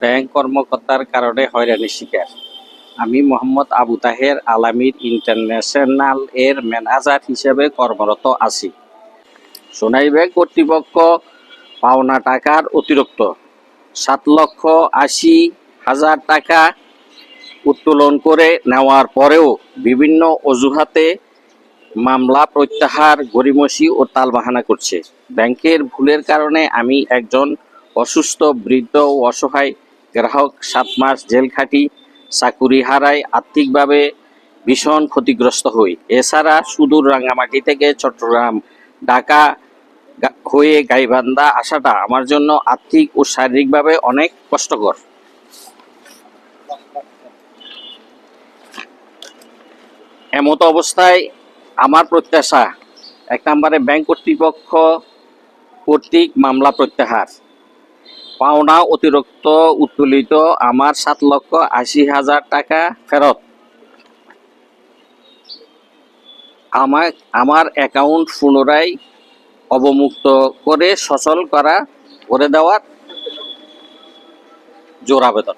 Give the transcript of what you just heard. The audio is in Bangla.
ব্যাংক কর্মকর্তার কারণে হয়রানির শিকার। আমি মোহাম্মদ আবু তাহের আলামির ইন্টারন্যাশনাল এর ম্যানেজার হিসেবে কর্মরত আছি। সোনাই ব্যাংক কর্তৃপক্ষ পাওনা টাকার অতিরিক্ত সাত লক্ষ আশি হাজার টাকা উত্তোলন করে নেওয়ার পরেও বিভিন্ন অজুহাতে মামলা প্রত্যাহার, গড়িমসি ও তালবাহানা করছে। ব্যাংকের ভুলের কারণে আমি একজন অসুস্থ, বৃদ্ধ ও অসহায় গ্রাহক সাত মাস জেল খাটি, চাকুরি হারায় আর্থিকভাবে ভীষণ ক্ষতিগ্রস্ত হই। এছাড়া সুদূর রাঙ্গামাটি থেকে চট্টগ্রাম, ঢাকা হয়ে গাইবান্ধা আসাটা আমার জন্য আর্থিক ও শারীরিকভাবে অনেক কষ্টকর। এমতো অবস্থায় আমার প্রত্যাশা, এক নম্বরে ব্যাংক কর্তৃপক্ষ কর্তৃক মামলা প্রত্যাহার। পাওনা অতিরিক্ত উত্তোলিত আমার সাত লক্ষ আশি হাজার টাকা ফেরত। আমার আমার অ্যাকাউন্ট পুনরায় অবমুক্ত করে সচল করা করে দেওয়ার জোর আবেদন।